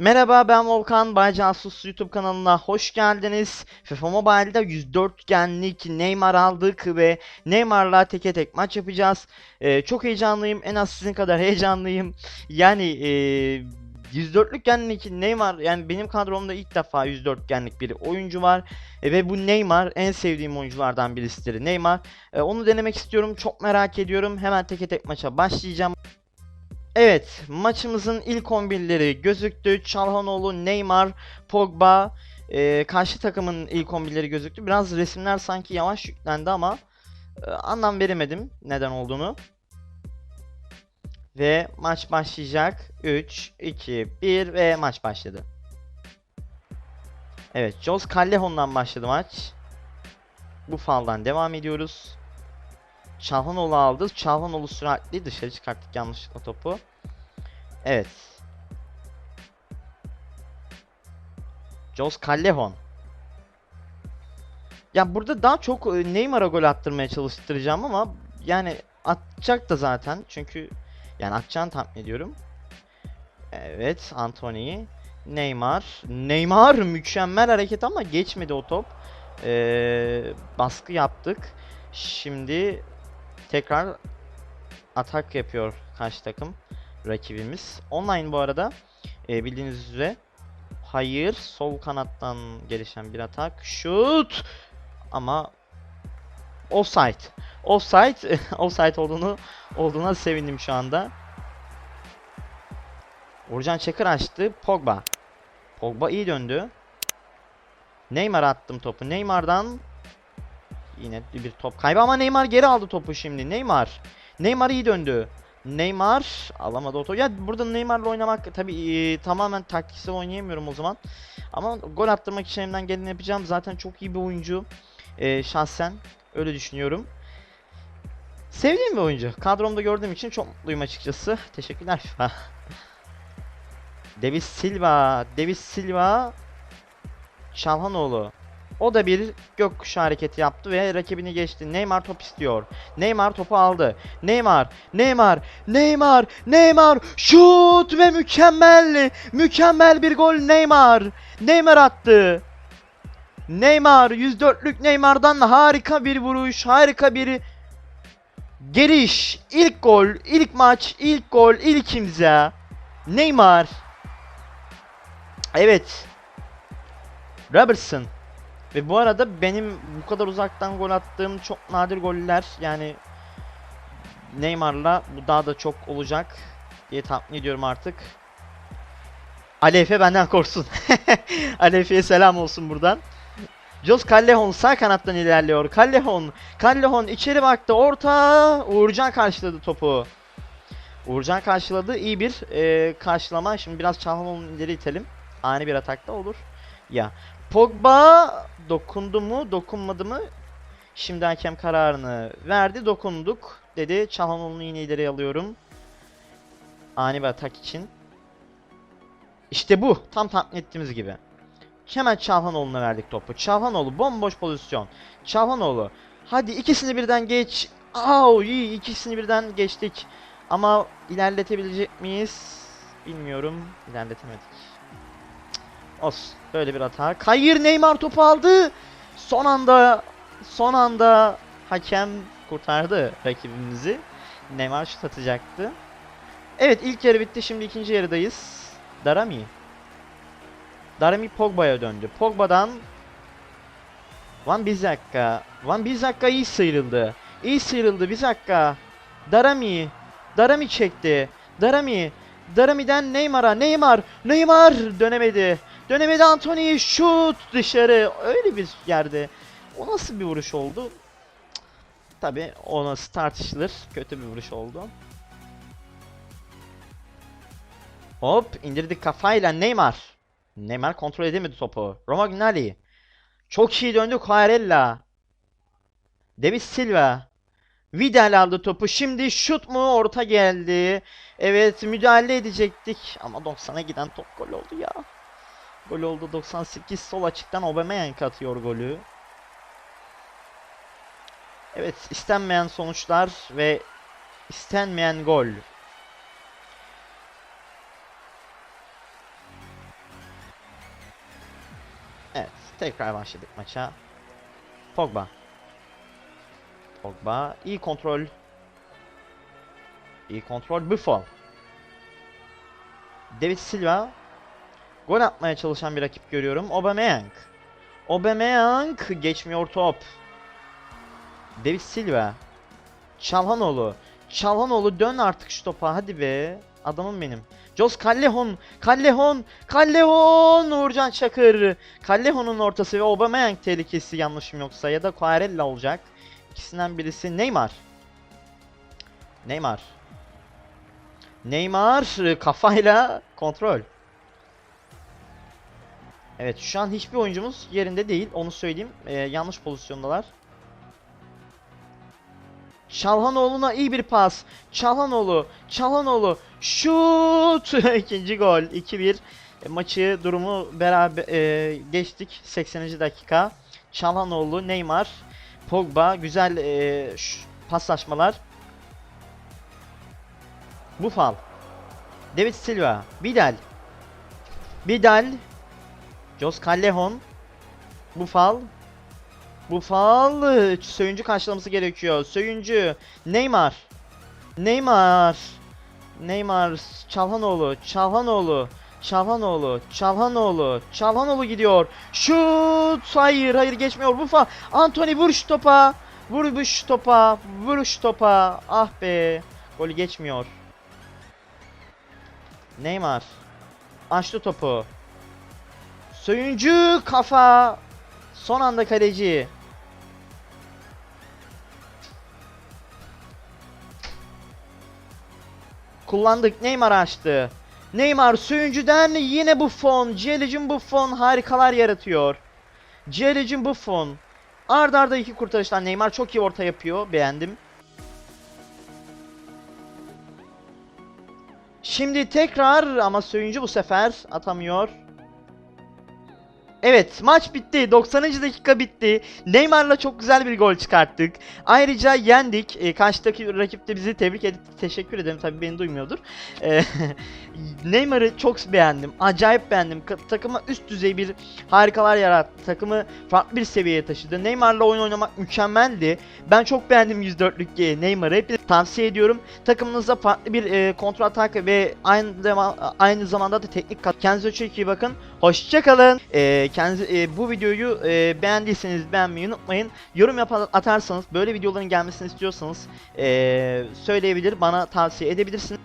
Merhaba ben Volkan Baycasus YouTube kanalına hoş geldiniz. FIFA Mobile'da 104 genlik Neymar aldık ve Neymar'la teke tek maç yapacağız. Ee, çok heyecanlıyım. En az sizin kadar heyecanlıyım. Yani ee, 104'lük genlik Neymar yani benim kadromda ilk defa 104 genlik bir oyuncu var. E, ve bu Neymar en sevdiğim oyunculardan birisidir. Neymar. E, onu denemek istiyorum. Çok merak ediyorum. Hemen teke tek maça başlayacağım. Evet, maçımızın ilk 11'leri gözüktü. Çalhanoğlu, Neymar, Pogba. Ee, karşı takımın ilk 11'leri gözüktü. Biraz resimler sanki yavaş yüklendi ama e, anlam veremedim neden olduğunu. Ve maç başlayacak. 3, 2, 1 ve maç başladı. Evet, Jos Callejon'dan başladı maç. Bu faldan devam ediyoruz. Çalhanoğlu aldı. Çalhanoğlu süratli dışarı çıkarttık yanlışlıkla topu. Evet. Jos Callejon. Ya burada daha çok e, Neymar'a gol attırmaya çalıştıracağım ama yani atacak da zaten çünkü yani atacağını tahmin ediyorum. Evet, Anthony, Neymar. Neymar mükemmel hareket ama geçmedi o top. Ee, baskı yaptık. Şimdi tekrar atak yapıyor karşı takım rakibimiz. Online bu arada e, bildiğiniz üzere. Hayır, sol kanattan gelişen bir atak. Şut! Ama offside. Offside, offside olduğunu olduğuna sevindim şu anda. Uğurcan Çakır açtı. Pogba. Pogba iyi döndü. Neymar attım topu. Neymar'dan Yine bir top kaybı ama Neymar geri aldı topu şimdi. Neymar. Neymar iyi döndü. Neymar alamadı o topu. Ya burada Neymar'la oynamak tabi e, tamamen taktiksel oynayamıyorum o zaman. Ama gol attırmak için elimden geleni yapacağım. Zaten çok iyi bir oyuncu. E, şahsen öyle düşünüyorum. Sevdiğim bir oyuncu. Kadromda gördüğüm için çok mutluyum açıkçası. Teşekkürler FIFA. Davis Silva. Davis Silva. Çalhanoğlu. O da bir gökkuşağı hareketi yaptı ve rakibini geçti. Neymar top istiyor. Neymar topu aldı. Neymar, Neymar, Neymar, Neymar şut ve mükemmel, mükemmel bir gol Neymar. Neymar attı. Neymar 104'lük Neymar'dan harika bir vuruş, harika bir geliş. İlk gol, ilk maç, ilk gol, ilk imza. Neymar. Evet. Robertson. Ve bu arada benim bu kadar uzaktan gol attığım çok nadir goller yani Neymar'la bu daha da çok olacak diye tahmin ediyorum artık. Alefe benden korksun. Alefe'ye selam olsun buradan. Jos Callejon sağ kanattan ilerliyor. Callejon, Callejon içeri baktı. Orta Uğurcan karşıladı topu. Uğurcan karşıladı. İyi bir e, karşılama. Şimdi biraz Çalhanoğlu'nu ileri itelim. Ani bir atakta olur. Ya Pogba dokundu mu, dokunmadı mı? Şimdi hakem kararını verdi, dokunduk dedi. Çalhanoğlu'nu yine ileri alıyorum. Ani bir atak için. İşte bu. Tam tahmin ettiğimiz gibi. Hemen Çalhanoğlu'na verdik topu. Çalhanoğlu bomboş pozisyon. Çalhanoğlu. Hadi ikisini birden geç. Au iyi ikisini birden geçtik. Ama ilerletebilecek miyiz? Bilmiyorum. İlerletemedik. Olsun. Böyle bir hata. Hayır Neymar topu aldı. Son anda son anda hakem kurtardı rakibimizi. Neymar şut atacaktı. Evet ilk yarı bitti. Şimdi ikinci yarıdayız. Darami. Darami Pogba'ya döndü. Pogba'dan Van Bissaka. Van Bissaka iyi sıyrıldı. İyi sıyrıldı. Bissaka. Darami. Darami çekti. Darami. Darami'den Neymar'a. Neymar. Neymar dönemedi. Dönemedi Anthony şut dışarı. Öyle bir yerde. O nasıl bir vuruş oldu? Tabi o nasıl tartışılır. Kötü bir vuruş oldu. Hop indirdik kafayla Neymar. Neymar kontrol edemedi topu. Romagnoli. Çok iyi döndü Quagliarella. Davis Silva. Vidal aldı topu. Şimdi şut mu? Orta geldi. Evet müdahale edecektik. Ama 90'a giden top gol oldu ya. Gol oldu 98 sol açıktan Aubameyang atıyor golü. Evet istenmeyen sonuçlar ve istenmeyen gol. Evet, tekrar başladık maça. Pogba. Pogba, iyi kontrol. İyi kontrol, Buffon. David Silva. Gol atmaya çalışan bir rakip görüyorum. Aubameyang. Aubameyang geçmiyor top. David Silva. Çalhanoğlu. Çalhanoğlu dön artık şu topa hadi be. Adamım benim. Jos Callejon. Callejon. Callejon. Uğurcan Çakır. Callejon'un ortası ve Aubameyang tehlikesi yanlışım yoksa ya da Quaarella olacak. İkisinden birisi Neymar. Neymar. Neymar kafayla kontrol. Evet şu an hiçbir oyuncumuz yerinde değil onu söyleyeyim. Ee, yanlış pozisyondalar. Çalhanoğlu'na iyi bir pas. Çalhanoğlu, Çalhanoğlu şut! İkinci gol. 2-1 E, maçı durumu beraber e, geçtik 80. dakika. Çalhanoğlu, Neymar, Pogba güzel e, paslaşmalar. Bufal. David Silva, Vidal. Vidal. Jos Callejon. Bufal. Bufal. Söyüncü karşılaması gerekiyor. Söyüncü. Neymar. Neymar. Neymar. Çalhanoğlu. Çalhanoğlu. Çalhanoğlu. Çalhanoğlu. Çalhanoğlu gidiyor. Şut. Hayır hayır geçmiyor. Bufal. Anthony vur şu topa. Vur bu şu topa. Vur şu topa. Ah be. Golü geçmiyor. Neymar. Açtı topu. Söyüncü kafa. Son anda kaleci. Kullandık. Neymar açtı. Neymar söyüncüden yine Buffon. Cielic'in Buffon harikalar yaratıyor. Cielic'in Buffon. Ard arda iki kurtarışlar. Neymar çok iyi orta yapıyor. Beğendim. Şimdi tekrar ama söyüncü bu sefer atamıyor. Evet maç bitti. 90. dakika bitti. Neymar'la çok güzel bir gol çıkarttık. Ayrıca yendik. E, karşıdaki rakip de bizi tebrik edip teşekkür ederim. Tabii beni duymuyordur. E, Neymar'ı çok beğendim. Acayip beğendim. Takıma üst düzey bir harikalar yarattı. Takımı farklı bir seviyeye taşıdı. Neymar'la oyun oynamak mükemmeldi. Ben çok beğendim 104'lük Neymar'ı. Hepinize tavsiye ediyorum. Takımınızda farklı bir e, kontrol atak ve aynı, aynı zamanda da teknik kat. Kendinize çok iyi bakın. Hoşçakalın. E, kendinize, e, bu videoyu e, beğendiyseniz beğenmeyi unutmayın. Yorum yapar atarsanız böyle videoların gelmesini istiyorsanız e, söyleyebilir bana tavsiye edebilirsiniz.